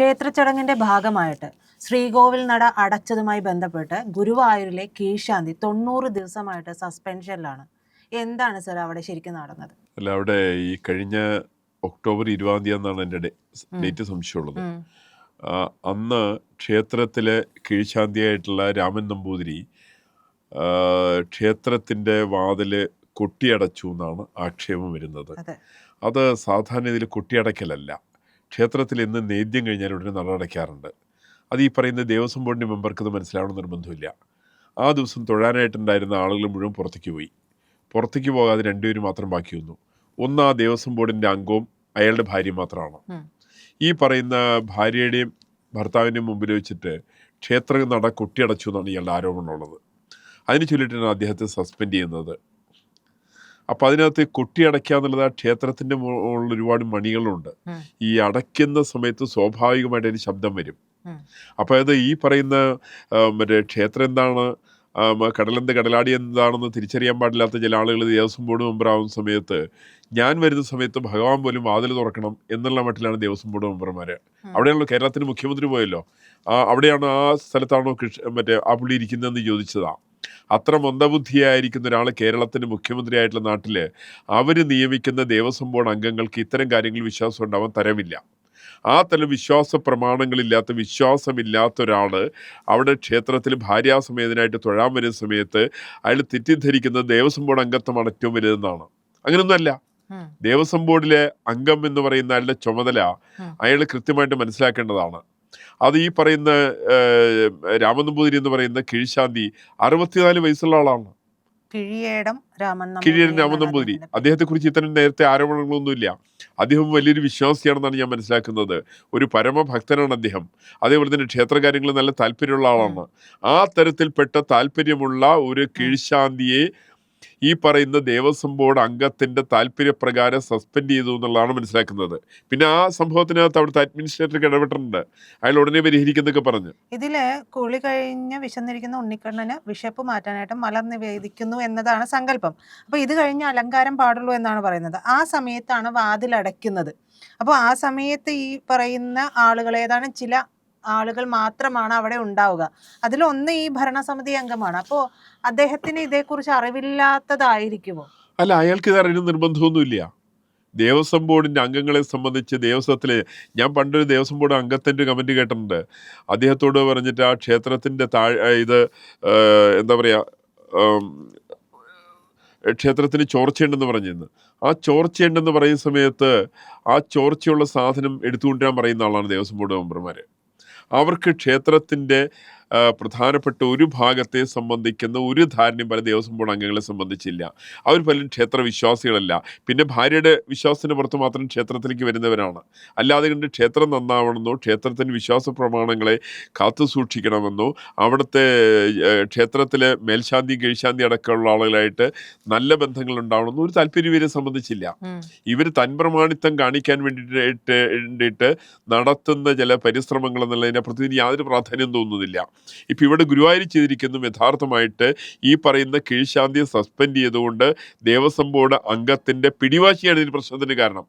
ക്ഷേത്ര ചടങ്ങിന്റെ ഭാഗമായിട്ട് ശ്രീകോവിൽ നട അടച്ചതുമായി ബന്ധപ്പെട്ട് ഗുരുവായൂരിലെ കീഴ്ശാന്തി തൊണ്ണൂറ് ദിവസമായിട്ട് സസ്പെൻഷനിലാണ്. എന്താണ് സർ അവിടെ ശരിക്കും നടന്നത്? അല്ല അവിടെ ഈ കഴിഞ്ഞ ഒക്ടോബർ ഇരുപതാം തീയതി എന്നാണ് എന്റെ ഡേറ്റ് സംശയമുള്ളത്. അന്ന് ക്ഷേത്രത്തിലെ കീഴ്ശാന്തിയായിട്ടുള്ള രാമൻ നമ്പൂതിരി ക്ഷേത്രത്തിന്റെ ക്ഷേത്രത്തിന്റെ വാതിൽ കൊട്ടിയടച്ചു എന്നാണ് ആക്ഷേപം വരുന്നത്. അത്. സാധാരണ ഇതിൽ കൊട്ടിയടക്കലല്ല ക്ഷേത്രത്തിൽ ഇന്ന് നേദ്യം കഴിഞ്ഞാൽ ഉടനെ നട അടയ്ക്കാറുണ്ട് അത് ഈ പറയുന്ന ദേവസ്വം ബോർഡിന്റെ മെമ്പർക്ക് ഇത് മനസ്സിലാവണം നിർബന്ധമില്ല ആ ദിവസം തൊഴാനായിട്ടുണ്ടായിരുന്ന ആളുകൾ മുഴുവൻ പുറത്തേക്ക് പോയി. പുറത്തേക്ക് പോകാതെ രണ്ടുപേരും മാത്രം ബാക്കി വന്നു ഒന്ന് ആ ദേവസ്വം ബോർഡിന്റെ അംഗവും അയാളുടെ ഭാര്യയും മാത്രമാണ്. ഈ പറയുന്ന ഭാര്യയുടെയും ഭർത്താവിന്റെയും മുമ്പിൽ വെച്ചിട്ട് ക്ഷേത്ര നട കൊട്ടിയടച്ചു എന്നാണ് ഇയാളുടെ ആരോപണമുള്ളത്. അതിന് ചൊല്ലിയിട്ടാണ് അദ്ദേഹത്തെ സസ്പെൻഡ് ചെയ്യുന്നത്. അപ്പം അതിനകത്ത് കൊട്ടിയടയ്ക്കുക എന്നുള്ളത് ആ ക്ഷേത്രത്തിന്റെ മുകളിൽ ഒരുപാട് മണികളുണ്ട്. ഈ അടയ്ക്കുന്ന സമയത്ത് സ്വാഭാവികമായിട്ട് അതിന് ശബ്ദം വരും. അപ്പൊ അപ്പോൾ അത് ഈ പറയുന്ന മറ്റേ ക്ഷേത്രം എന്താണ് കടലെന്ത് കടലാടി എന്താണെന്ന് തിരിച്ചറിയാൻ പാടില്ലാത്ത ചില ആളുകൾ ദേവസ്വം ബോർഡ് മെമ്പറാവുന്ന സമയത്ത് ഞാൻ വരുന്ന സമയത്ത് ഭഗവാൻ പോലും വാതിൽ തുറക്കണം എന്നുള്ള മട്ടിലാണ് ദേവസ്വം ബോർഡ് മെമ്പർമാർ. അവിടെയാണല്ലോ കേരളത്തിന് മുഖ്യമന്ത്രി പോയല്ലോ. ആ അവിടെയാണ് ആ സ്ഥലത്താണോ കൃഷി മറ്റേ ആ പുള്ളി ഇരിക്കുന്നതെന്ന് ചോദിച്ചതാ. അത്ര മന്ദബുദ്ധിയായിരിക്കുന്ന ഒരാൾ കേരളത്തിന് മുഖ്യമന്ത്രിയായിട്ടുള്ള നാട്ടിൽ അവർ നിയമിക്കുന്ന ദേവസ്വം ബോർഡ് അംഗങ്ങൾക്ക് ഇത്തരം കാര്യങ്ങളിൽ വിശ്വാസം ഉണ്ടാവാൻ തരമില്ല. ആ തല വിശ്വാസ പ്രമാണങ്ങളില്ലാത്ത വിശ്വാസമില്ലാത്ത ഒരാൾ അവിടെ ക്ഷേത്രത്തിൽ ഭാര്യാസമേതനായിട്ട് തൊഴാൻ വരുന്ന സമയത്ത് അയാൾ തെറ്റിദ്ധരിക്കുന്നത് ദേവസ്വം ബോർഡ് അംഗത്വമാണ് ഏറ്റവും വലുതെന്നാണ്. അങ്ങനെയൊന്നുമല്ല. ദേവസ്വം ബോർഡിലെ അംഗം എന്ന് പറയുന്ന അയാളുടെ ചുമതല അയാൾ കൃത്യമായിട്ട് മനസ്സിലാക്കേണ്ടതാണ്. അത് ഈ പറയുന്ന രാമനമ്പൂതിരി എന്ന് പറയുന്ന കിഴിശാന്തി അറുപത്തിനാല് വയസ്സുള്ള ആളാണ്. കിഴിയേടം രാമൻ നമ്പൂതിരി രാമനമ്പൂതിരി. അദ്ദേഹത്തെ കുറിച്ച് ഇത്തരം നേരത്തെ ആരോപണങ്ങളൊന്നുമില്ല. അദ്ദേഹം വലിയൊരു വിശ്വാസിയാണെന്നാണ് ഞാൻ മനസ്സിലാക്കുന്നത്. ഒരു പരമഭക്തനാണ് അദ്ദേഹം. അതേപോലെ തന്നെ ക്ഷേത്രകാര്യങ്ങളിൽ നല്ല താല്പര്യമുള്ള ആളാണ്. ആ തരത്തിൽപ്പെട്ട താല്പര്യമുള്ള ഒരു കീഴ്ശാന്തിയെ ഈ പറയുന്ന ദേവസ്വം ബോർഡ് അംഗത്തിന്റെ താല്പര്യപ്രകാരം സസ്പെൻഡ് ചെയ്തു എന്നുള്ളതാണ് മനസ്സിലാക്കുന്നത്. പിന്നെ ആ സംഭവത്തിനകത്ത് അവിടുത്തെ അഡ്മിനിസ്ട്രേറ്റർക്ക് ഇടപെട്ടിട്ടുണ്ട്. അയാൾ ഉടനെ പരിഹരിക്കുന്നൊക്കെ പറഞ്ഞു. ഇതിൽ കുളി കഴിഞ്ഞ് വിശന്നിരിക്കുന്ന ഉണ്ണിക്കണ്ണന് വിശപ്പ് മാറ്റാനായിട്ട് മലർ നിവേദിക്കുന്നു എന്നതാണ് സങ്കല്പം. അപ്പൊ ഇത് കഴിഞ്ഞ് അലങ്കാരം പാടുള്ളൂ എന്നാണ് പറയുന്നത്. ആ സമയത്താണ് വാതിലടയ്ക്കുന്നത്. അപ്പോൾ ആ സമയത്ത് ഈ പറയുന്ന ആളുകൾ ഏതാണ്? ചില ആളുകൾ മാത്രമാണ് അവിടെ ഉണ്ടാവുക. അതിലൊന്ന് ഈ ഭരണസമിതി അംഗമാണ്. അപ്പോ അദ്ദേഹത്തിന് ഇതേക്കുറിച്ച് അറിവില്ലാത്തതായിരിക്കുമോ? അല്ല അയാൾക്ക് ഇത് അറിയുന്ന നിർബന്ധമൊന്നുമില്ല. ദേവസ്വം ബോർഡിന്റെ അംഗങ്ങളെ സംബന്ധിച്ച് ദേവസ്വത്തിലെ ഞാൻ പണ്ടൊരു ദേവസ്വം ബോർഡ് അംഗത്തിന്റെ കമന്റ് കേട്ടിട്ടുണ്ട്. അദ്ദേഹത്തോട് പറഞ്ഞിട്ട് ആ ക്ഷേത്രത്തിന്റെ താഴെ ഇത് എന്താ പറയുക ക്ഷേത്രത്തിന് ചോർച്ചയുണ്ടെന്ന് പറഞ്ഞിരുന്നു. ആ ചോർച്ചയുണ്ടെന്ന് പറയുന്ന സമയത്ത് ആ ചോർച്ചയുള്ള സാധനം എടുത്തുകൊണ്ടുവരാൻ പറയുന്ന ആളാണ് ദേവസ്വം ബോർഡ് മെമ്പർമാര്. അവർക്ക് ക്ഷേത്രത്തിന്റെ ആ, പ്രധാനപ്പെട്ട ഒരു ഭാഗത്തെ സംബന്ധിക്കുന്ന ഒരു ധാരണയും പല ദേവസ്വം ബോർഡ് അംഗങ്ങളെ സംബന്ധിച്ചില്ല. അവർ പലരും ക്ഷേത്ര വിശ്വാസികളല്ല. പിന്നെ ഭാര്യയുടെ വിശ്വാസത്തിന് പുറത്ത് മാത്രം ക്ഷേത്രത്തിലേക്ക് വരുന്നവരാണ്. അല്ലാതെ കണ്ട് ക്ഷേത്രം നന്നാവണമെന്നോ ക്ഷേത്രത്തിന് വിശ്വാസ പ്രമാണങ്ങളെ കാത്തു സൂക്ഷിക്കണമെന്നോ അവിടുത്തെ ക്ഷേത്രത്തിലെ മേൽശാന്തി കീഴ്ശാന്തി അടക്കമുള്ള ആളുകളായിട്ട് നല്ല ബന്ധങ്ങൾ ഉണ്ടാവണമെന്നോ ഒരു താല്പര്യം ഇവരെ സംബന്ധിച്ചില്ല. ഇവർ തൻപ്രമാണിത്വം കാണിക്കാൻ വേണ്ടിയിട്ട് വേണ്ടിയിട്ട് നടത്തുന്ന ചില പരിശ്രമങ്ങൾ എന്നുള്ളതിനെ പ്രത്യേകിച്ച് യാതൊരു പ്രാധാന്യം തോന്നുന്നില്ല. ഇപ്പം ഇവിടെ ഗുരുവായൂർ ചെയ്തിരിക്കുന്നു യഥാർത്ഥമായിട്ട് ഈ പറയുന്ന കീഴ്ശാന്തിയെ സസ്പെൻഡ് ചെയ്തുകൊണ്ട് ദേവസ്വം ബോർഡ് അംഗത്തിന്റെ പിടിവാശിയാണ് ഇതിന് പ്രശ്നത്തിന് കാരണം.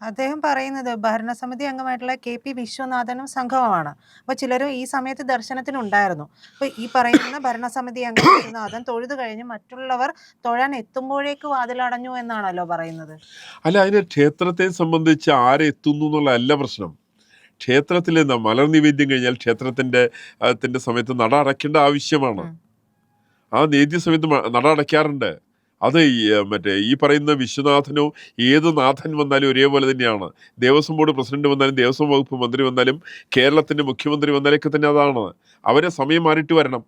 അദ്ദേഹം പറയുന്നത് ഭരണസമിതി അംഗമായിട്ടുള്ള കെ പി വിശ്വനാഥനും സംഘവുമാണ്. അപ്പൊ ചിലരും ഈ സമയത്ത് ദർശനത്തിനുണ്ടായിരുന്നു. അപ്പൊ ഈ പറയുന്ന ഭരണസമിതി അംഗം വിശ്വനാഥൻ തൊഴുതു കഴിഞ്ഞ് മറ്റുള്ളവർ തൊഴാൻ എത്തുമ്പോഴേക്ക് വാതിലടഞ്ഞു എന്നാണല്ലോ പറയുന്നത്. അല്ല അതിന് ക്ഷേത്രത്തെ സംബന്ധിച്ച് ആരെത്തുന്നു എന്നുള്ളതല്ല പ്രശ്നം. ക്ഷേത്രത്തിൽ മലർ നിവേദ്യം കഴിഞ്ഞാൽ ക്ഷേത്രത്തിന്റെ അതിന്റെ സമയത്ത് നട അടയ്ക്കേണ്ട ആവശ്യമാണ്. ആ നേദ്യ സമയത്ത് നട അടയ്ക്കാറുണ്ട്. അത് മറ്റേ ഈ പറയുന്ന വിശ്വനാഥനോ ഏത് നാഥൻ വന്നാലും ഒരേപോലെ തന്നെയാണ്. ദേവസ്വം ബോർഡ് പ്രസിഡന്റ് വന്നാലും ദേവസ്വം വകുപ്പ് മന്ത്രി വന്നാലും കേരളത്തിന്റെ മുഖ്യമന്ത്രി വന്നാലൊക്കെ തന്നെ അതാണ്. അവരെ സമയം മാറിയിട്ട് വരണം.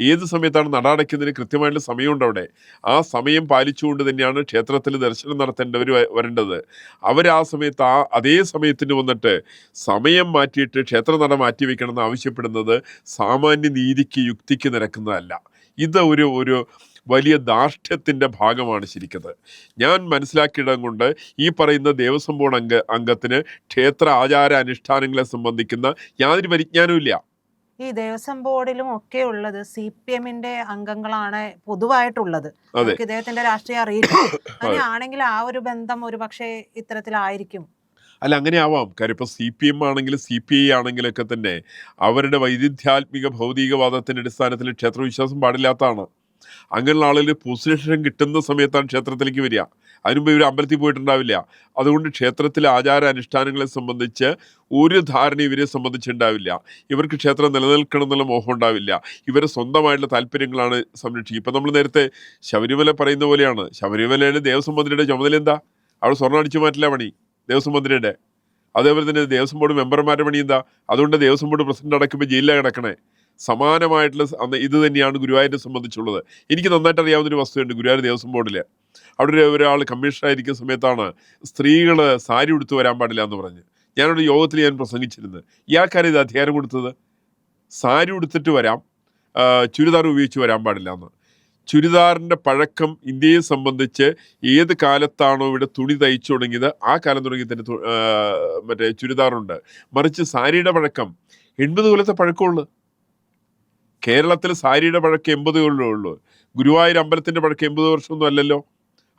ഏത് സമയത്താണ് നട അടയ്ക്കുന്നതിന് കൃത്യമായിട്ടുള്ള സമയമുണ്ട് അവിടെ? ആ സമയം പാലിച്ചുകൊണ്ട് തന്നെയാണ് ക്ഷേത്രത്തിൽ ദർശനം നടത്തേണ്ടവർ വരേണ്ടത്. അവർ ആ സമയത്ത് ആ അതേ സമയത്തിന് വന്നിട്ട് സമയം മാറ്റിയിട്ട് ക്ഷേത്ര നട മാറ്റി വെക്കണം എന്ന് ആവശ്യപ്പെടുന്നത് സാമാന്യ നീതിക്ക് യുക്തിക്ക് നിരക്കുന്നതല്ല. ഇത് ഒരു ഒരു വലിയ ദാർഷ്ട്യത്തിന്റെ ഭാഗമാണ് ശരിക്കത്. ഞാൻ മനസ്സിലാക്കിയിടം കൊണ്ട് ഈ പറയുന്ന ദേവസ്വം ബോർഡ് അംഗ അംഗത്തിന് ക്ഷേത്ര ആചാര അനുഷ്ഠാനങ്ങളെ സംബന്ധിക്കുന്ന യാതൊരു പരിജ്ഞാനവും ഈ ദേവസ്വം ബോർഡിലും ഒക്കെ ഉള്ളത് സി പി എമ്മിന്റെ അംഗങ്ങളാണ് പൊതുവായിട്ടുള്ളത്. നമുക്ക് ഇദ്ദേഹത്തിന്റെ രാഷ്ട്രീയം അറിയില്ല. അങ്ങനെയാണെങ്കിൽ ആ ഒരു ബന്ധം ഒരു പക്ഷേ ഇത്തരത്തിലായിരിക്കും. അല്ല അങ്ങനെ ആവാം കാര്യം ഇപ്പോൾ സി പി എം ആണെങ്കിലും സി പി ഐ ആണെങ്കിലൊക്കെ തന്നെ അവരുടെ വൈരുദ്ധ്യാത്മിക ഭൗതികവാദത്തിന്റെ അടിസ്ഥാനത്തിൽ ക്ഷേത്രവിശ്വാസം പാടില്ലാത്തതാണ്. അങ്ങനെയുള്ള ആളുകൾ പൊസിഷൻ കിട്ടുന്ന സമയത്താണ് ക്ഷേത്രത്തിലേക്ക് വരിക. അതിനുമുമ്പ് ഇവർ അമ്പലത്തിൽ പോയിട്ടുണ്ടാവില്ല. അതുകൊണ്ട് ക്ഷേത്രത്തിലെ ആചാര അനുഷ്ഠാനങ്ങളെ സംബന്ധിച്ച് ഒരു ധാരണ ഇവരെ സംബന്ധിച്ചുണ്ടാവില്ല. ഇവർക്ക് ക്ഷേത്രം നിലനിൽക്കണം എന്നുള്ള മോഹം ഉണ്ടാവില്ല. ഇവരെ സ്വന്തമായിട്ടുള്ള താല്പര്യങ്ങളാണ് സംരക്ഷിക്കുക. ഇപ്പം നമ്മൾ നേരത്തെ ശബരിമല പറയുന്ന പോലെയാണ്. ശബരിമലയുടെ ദേവസ്വം മന്ത്രിയുടെ ചുമതല എന്താ? അവിടെ സ്വർണം അടിച്ചു മാറ്റില്ല പണി. ദേവസ്വം മന്ത്രിയുടെ അതേപോലെ തന്നെ ദേവസ്വം ബോർഡ് മെമ്പർമാരുടെ പണി എന്താ? അതുകൊണ്ട് ദേവസ്വം ബോർഡ് പ്രസിഡന്റ് അടക്കുമ്പോൾ ജയിലിലാണ് കിടക്കണേ. സമാനമായിട്ടുള്ള ഇത് തന്നെയാണ് ഗുരുവായൂരിനെ സംബന്ധിച്ചുള്ളത്. എനിക്ക് നന്നായിട്ട് അറിയാവുന്നൊരു വസ്തുണ്ട് ഗുരുവായൂർ ദേവസ്വം ബോർഡിൽ അവിടെ ഒരു ഒരാൾ കമ്മീഷണറായിരിക്കുന്ന സമയത്താണ് സ്ത്രീകൾ സാരി ഉടുത്തു വരാൻ പാടില്ല എന്ന് പറഞ്ഞ്. ഞാനൊരു യോഗത്തിൽ ഞാൻ പ്രസംഗിച്ചിരുന്നത് ഇയാൾക്കാരെ ഇത് അധികാരം കൊടുത്തത്? സാരി ഉടുത്തിട്ട് വരാം ചുരിദാർ ഉപയോഗിച്ച് വരാൻ പാടില്ല എന്ന്. ചുരിദാറിന്റെ പഴക്കം ഇന്ത്യയെ സംബന്ധിച്ച് ഏത് കാലത്താണോ ഇവിടെ തുണി തയ്ച്ചു തുടങ്ങിയത് ആ കാലം തുടങ്ങി തന്നെ മറ്റേ ചുരിദാറുണ്ട്. മറിച്ച് സാരിയുടെ പഴക്കം എൺപത് കൊല്ലത്തെ പഴക്കമുള്ളൂ. കേരളത്തിൽ സാരിയുടെ പഴക്കം എൺപത് കൊല്ലമേ ഉള്ളൂ. ഗുരുവായൂർ അമ്പലത്തിന്റെ പഴക്കം എൺപത് വർഷമൊന്നും അല്ലല്ലോ.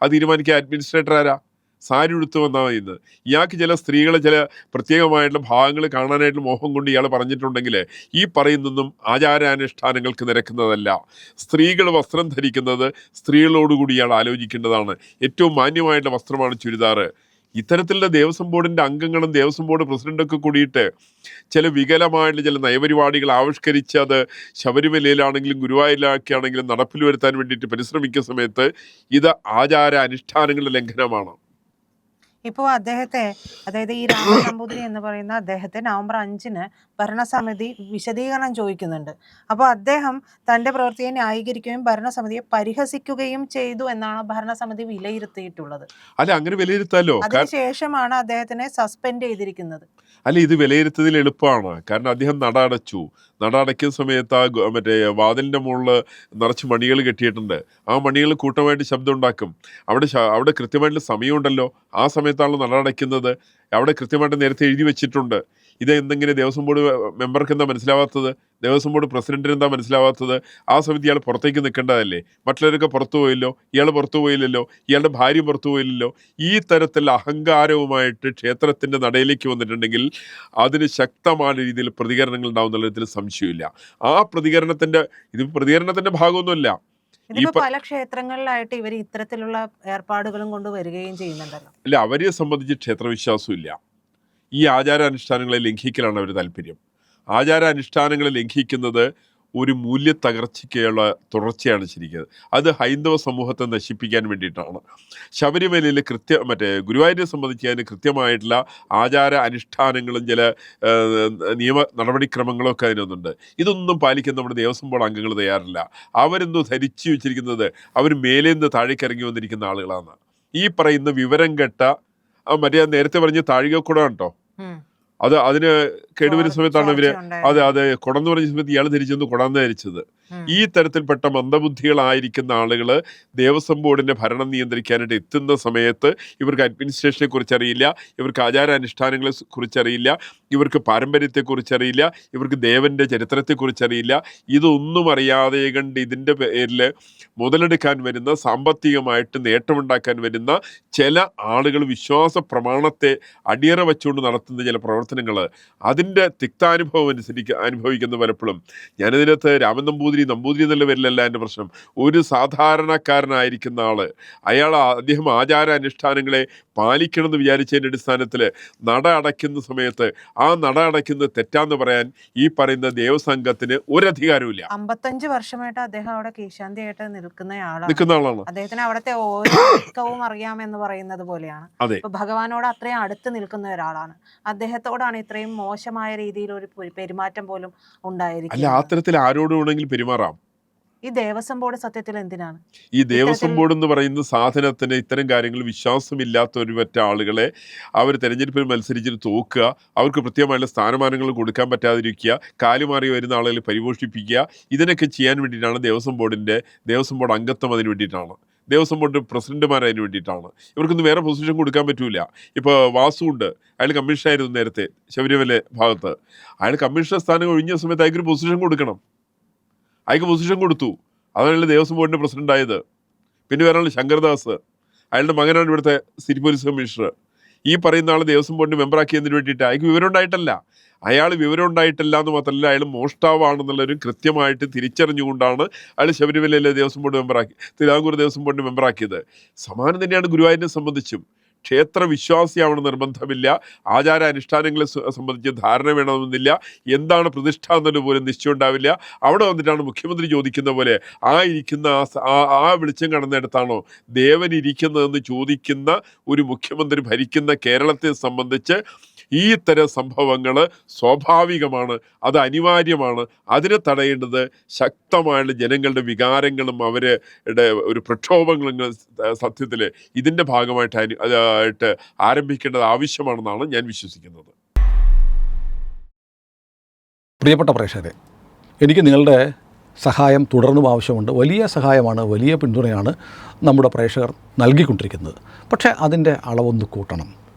അത് തീരുമാനിക്കുക അഡ്മിനിസ്ട്രേറ്റർ ആരാ? സാരി ഉടുത്തു വന്നാൽ മതി ഇയാൾക്ക് ചില സ്ത്രീകളെ ചില പ്രത്യേകമായിട്ടുള്ള ഭാഗങ്ങൾ കാണാനായിട്ട് മോഹം കൊണ്ട് ഇയാൾ പറഞ്ഞിട്ടുണ്ടെങ്കിൽ ഈ പറയുന്നതും ആചാരാനുഷ്ഠാനങ്ങൾക്ക് നിരക്കുന്നതല്ല. സ്ത്രീകൾ വസ്ത്രം ധരിക്കുന്നത് സ്ത്രീകളോടുകൂടി ഇയാൾ ആലോചിക്കേണ്ടതാണ്. ഏറ്റവും മാന്യമായിട്ടുള്ള വസ്ത്രമാണ് ചുരിദാറ്. ഇത്തരത്തിലുള്ള ദേവസ്വം ബോർഡിന്റെ അംഗങ്ങളും ദേവസ്വം ബോർഡ് പ്രസിഡന്റൊക്കെ കൂടിയിട്ട് ചില വികലമായിട്ടുള്ള ചില നയപരിപാടികൾ ആവിഷ്കരിച്ച് അത് ശബരിമലയിലാണെങ്കിലും ഗുരുവായൂരിലൊക്കെ ആണെങ്കിലും നടപ്പിൽ വരുത്താൻ വേണ്ടിയിട്ട് പരിശ്രമിക്കുന്ന സമയത്ത് ഇത് ആചാര അനുഷ്ഠാനങ്ങളുടെ ലംഘനമാണ്. ഇപ്പോൾ അദ്ദേഹത്തെ അതായത് ഈ രാമൻ നമ്പൂതിരി എന്ന് പറയുന്ന അദ്ദേഹത്തെ നവംബർ അഞ്ചിന് ഭരണസമിതി വിശദീകരണം ചോദിക്കുന്നുണ്ട്. അപ്പോൾ അദ്ദേഹം തന്റെ പ്രവൃത്തിയെ ന്യായീകരിക്കുകയും ഭരണസമിതിയെ പരിഹസിക്കുകയും ചെയ്തു എന്നാണ് ഭരണസമിതി വിലയിരുത്തിയിട്ടുള്ളത്. അല്ല അങ്ങനെ വിലയിരുത്താലോ? അതിനുശേഷമാണ് അദ്ദേഹത്തിനെ സസ്പെൻഡ് ചെയ്തിരിക്കുന്നത്. അല്ല ഇത് വിലയിരുത്തതിൽ എളുപ്പമാണ്. കാരണം അദ്ദേഹം നട അടച്ചു. നട അടയ്ക്കുന്ന സമയത്ത് ആ മറ്റേ വാതിലിന്റെ മുകളിൽ നിറച്ച് മണികൾ കെട്ടിയിട്ടുണ്ട്. ആ മണികൾ കൂട്ടമായിട്ട് ശബ്ദം ഉണ്ടാക്കും. അവിടെ അവിടെ കൃത്യമായിട്ടുള്ള സമയമുണ്ടല്ലോ. ആ സമയത്താണല്ലോ നട അടയ്ക്കുന്നത്. അവിടെ കൃത്യമായിട്ട് നേരത്തെ എഴുതി വെച്ചിട്ടുണ്ട്. ഇത് എന്തെങ്കിലും ദേവസ്വം ബോർഡ് മെമ്പർക്ക് എന്താ മനസ്സിലാവാത്തത്? ദേവസ്വം ബോർഡ് പ്രസിഡന്റിന് എന്താ മനസ്സിലാവാത്തത്? ആ സമയത്ത് ഇയാൾ പുറത്തേക്ക് നിൽക്കേണ്ടതല്ലേ? മറ്റുള്ളവരൊക്കെ പുറത്തു പോയില്ലോ? ഇയാൾ പുറത്തു പോയില്ലല്ലോ? ഇയാളുടെ ഭാര്യ പുറത്തു പോയില്ലല്ലോ? ഈ തരത്തിലുള്ള അഹങ്കാരവുമായിട്ട് ക്ഷേത്രത്തിന്റെ നടയിലേക്ക് വന്നിട്ടുണ്ടെങ്കിൽ അതിന് ശക്തമായ രീതിയിൽ പ്രതികരണങ്ങൾ ഉണ്ടാവുന്ന ഇതിൽ സംശയമില്ല. ആ പ്രതികരണത്തിന്റെ ഇത് പ്രതികരണത്തിന്റെ ഭാഗമൊന്നുമല്ല. ഇതിപ്പോ പല ക്ഷേത്രങ്ങളിലായിട്ട് ഇവർ ഇത്തരത്തിലുള്ള ഏർപ്പാടുകളും കൊണ്ട് വരികയും ചെയ്യുന്നുണ്ടല്ലോ. അല്ല അവരെ സംബന്ധിച്ച് ക്ഷേത്രവിശ്വാസമില്ല ഈ ആചാരാനുഷ്ഠാനങ്ങളെ ലംഘിക്കലാണ് അവർ താല്പര്യം. ആചാരാനുഷ്ഠാനങ്ങളെ ലംഘിക്കുന്നത് ഒരു മൂല്യ തകർച്ചയ്ക്കുള്ള തുടർച്ചയാണ് ശരിക്കുന്നത് അത് ഹൈന്ദവ സമൂഹത്തെ നശിപ്പിക്കാൻ വേണ്ടിയിട്ടാണ്. ശബരിമലയിൽ കൃത്യ മറ്റേ ഗുരുവായൂരിനെ സംബന്ധിച്ച് അതിന് കൃത്യമായിട്ടുള്ള ആചാര അനുഷ്ഠാനങ്ങളും ചില നിയമ നടപടിക്രമങ്ങളും ഒക്കെ അതിനൊന്നുണ്ട് ഇതൊന്നും പാലിക്കാൻ നമ്മുടെ ദേവസ്വം ബോർഡ് അംഗങ്ങൾ തയ്യാറില്ല. അവരെന്തോ ധരിച്ചു വെച്ചിരിക്കുന്നത് അവർ മേലേന്ന് താഴേക്ക് ഇറങ്ങി വന്നിരിക്കുന്ന ആളുകളാണ്. ഈ പറയുന്ന വിവരം കെട്ട മറ്റേ നേരത്തെ പറഞ്ഞ താഴികക്കുടം കേട്ടോ. അത് അതിന് കേടുവരുന്ന സമയത്താണ് ഇവർ അതെ അതെ കുടന്ന് പറഞ്ഞ സമയത്ത് ഇയാൾ ധരിച്ചെന്ന് കുടന്ന് ധരിച്ചത്. ഈ തരത്തിൽപ്പെട്ട മന്ദബുദ്ധികളായിരിക്കുന്ന ആളുകൾ ദേവസ്വം ബോർഡിന്റെ ഭരണം നിയന്ത്രിക്കാനായിട്ട് എത്തുന്ന സമയത്ത് ഇവർക്ക് അഡ്മിനിസ്ട്രേഷനെ കുറിച്ച് അറിയില്ല ഇവർക്ക് ആചാരാനുഷ്ഠാനങ്ങളെ കുറിച്ചറിയില്ല ഇവർക്ക് പാരമ്പര്യത്തെ അറിയില്ല ഇവർക്ക് ദേവന്റെ ചരിത്രത്തെ അറിയില്ല ഇതൊന്നും അറിയാതെ കണ്ട് ഇതിന്റെ പേരിൽ മുതലെടുക്കാൻ വരുന്ന സാമ്പത്തികമായിട്ട് നേട്ടമുണ്ടാക്കാൻ വരുന്ന ചില ആളുകൾ വിശ്വാസ പ്രമാണത്തെ അടിയറ വെച്ചുകൊണ്ട് നടത്തുന്ന ചില പ്രവർത്തനങ്ങൾ അതിന്റെ തിക്താനുഭവം അനുസരിച്ച് അനുഭവിക്കുന്ന പലപ്പോഴും. ഞാനിതിനകത്ത് രാമൻ നമ്പൂതിരി നമ്പൂതിരി എന്നുള്ള പേരിലല്ല എന്റെ പ്രശ്നം. ഒരു സാധാരണക്കാരനായിരിക്കുന്ന ആൾ അയാൾ അദ്ദേഹം ആചാര അനുഷ്ഠാനങ്ങളെ പാലിക്കണമെന്ന് വിചാരിച്ചതിന്റെ അടിസ്ഥാനത്തിൽ നട അടയ്ക്കുന്ന സമയത്ത് ആ നട അടയ്ക്കുന്നത് തെറ്റാന്ന് പറയാൻ ഈ പറയുന്ന ദേവസംഘത്തിന് ഒരധികാരമില്ല അമ്പത്തഞ്ച് വർഷമായിട്ട് അദ്ദേഹം അവിടെ കീശാന്തിയായിട്ട് നിൽക്കുന്നയാളാണ് നിൽക്കുന്ന ആളാണ്. അദ്ദേഹത്തിന് അവിടുത്തെ ഓരോ അറിയാമെന്ന് പറയുന്നത് പോലെയാണ്. ഭഗവാനോട് അത്രയും അടുത്ത് നിൽക്കുന്ന ഒരാളാണ്. അദ്ദേഹത്തോടാണ് ഇത്രയും മോശമായ രീതിയിൽ ഒരു പെരു- പെരുമാറ്റം പോലും അല്ല ഉണ്ടായിരിക്കുന്നത്? ആ ആരോട് വേണമെങ്കിലും പെരുമാറാം. ഈ ദേവസ്വം ബോർഡ് സത്യത്തിൽ എന്തിനാണ്? ഈ ദേവസ്വം ബോർഡ് എന്ന് പറയുന്ന സാധനത്തിന് ഇത്തരം കാര്യങ്ങൾ വിശ്വാസമില്ലാത്ത ഒരു മറ്റ ആളുകളെ അവർ തെരഞ്ഞെടുപ്പിൽ മത്സരിച്ചിട്ട് തോക്കുക അവർക്ക് കൃത്യമായുള്ള സ്ഥാനമാനങ്ങൾ കൊടുക്കാൻ പറ്റാതിരിക്കുക കാലുമാറി വരുന്ന ആളുകളെ പരിപോഷിപ്പിക്കുക ഇതിനൊക്കെ ചെയ്യാൻ വേണ്ടിയിട്ടാണ് ദേവസ്വം ബോർഡിന്റെ ദേവസ്വം ബോർഡ് അംഗത്വം അതിന് വേണ്ടിയിട്ടാണ്. ദേവസ്വം ബോർഡ് പ്രസിഡന്റുമാർ അതിന് വേണ്ടിയിട്ടാണ്. ഇവർക്കൊന്നും വേറെ പൊസിഷൻ കൊടുക്കാൻ പറ്റൂല. ഇപ്പോൾ വാസു ഉണ്ട്. അയാൾ കമ്മീഷനായിരുന്നു നേരത്തെ ശബരിമല ഭാഗത്ത്. അയാൾ കമ്മീഷണർ സ്ഥാനം ഒഴിഞ്ഞ സമയത്ത് അയാൾക്കൊരു പൊസിഷൻ കൊടുക്കണം. അയാൾക്ക് പൊസിഷൻ കൊടുത്തു. അതാണ് ദേവസ്വം ബോർഡിന്റെ പ്രസിഡന്റ് ആയത്. പിന്നെ വേറെ ശങ്കർദാസ് അയാളുടെ മകനാണ് ഇവിടുത്തെ സിറ്റി പോലീസ് കമ്മീഷണർ ഈ പറയുന്ന ആൾ ദേവസ്വം ബോർഡിന് മെമ്പറാക്കിയതിന് വേണ്ടിയിട്ട് അയാൾക്ക് വിവരം ഉണ്ടായിട്ടല്ല. അയാൾ വിവരം ഉണ്ടായിട്ടില്ല എന്ന് മാത്രമല്ല അയാൾ മോഷ്ടാവാണെന്നുള്ളൊരു കൃത്യമായിട്ട് തിരിച്ചറിഞ്ഞുകൊണ്ടാണ് അയാൾ ശബരിമലയിലെ ദേവസ്വം ബോർഡ് മെമ്പറാക്കി തിരുവിതാംകൂർ ദേവസ്വം ബോർഡിന് മെമ്പറാക്കിയത്. സമാനം തന്നെയാണ് ഗുരുവായൂരിനെ സംബന്ധിച്ചും. ക്ഷേത്ര വിശ്വാസിയാവണം നിർബന്ധമില്ല ആചാര അനുഷ്ഠാനങ്ങളെ സംബന്ധിച്ച് ധാരണ വേണമെന്നില്ല എന്താണ് പ്രതിഷ്ഠ എന്നുള്ളത് പോലും നിശ്ചയം ഉണ്ടാവില്ല അവിടെ വന്നിട്ടാണ് മുഖ്യമന്ത്രി ചോദിക്കുന്ന പോലെ ആ ഇരിക്കുന്ന ആ ആ വെളിച്ചം കടന്നിടത്താണോ ദേവൻ ഇരിക്കുന്നതെന്ന് ചോദിക്കുന്ന ഒരു മുഖ്യമന്ത്രി ഭരിക്കുന്ന കേരളത്തെ സംബന്ധിച്ച് ഈ തരം സംഭവങ്ങൾ സ്വാഭാവികമാണ് അത് അനിവാര്യമാണ്. അതിനെ തടയേണ്ടത് ശക്തമായുള്ള ജനങ്ങളുടെ വികാരങ്ങളും അവരുടെ ഒരു പ്രക്ഷോഭങ്ങളും സത്യത്തിൽ ഇതിന്റെ ഭാഗമായിട്ട് ആയിട്ട് ആരംഭിക്കേണ്ടത് ആവശ്യമാണെന്നാണ് ഞാൻ വിശ്വസിക്കുന്നത്. പ്രിയപ്പെട്ട പ്രേക്ഷകരെ എനിക്ക് നിങ്ങളുടെ സഹായം തുടർന്നും ആവശ്യമുണ്ട്. വലിയ സഹായമാണ് വലിയ പിന്തുണയാണ് നമ്മുടെ പ്രേക്ഷകർ നൽകിക്കൊണ്ടിരിക്കുന്നത്. പക്ഷേ അതിന്റെ അളവൊന്ന് കൂട്ടണം.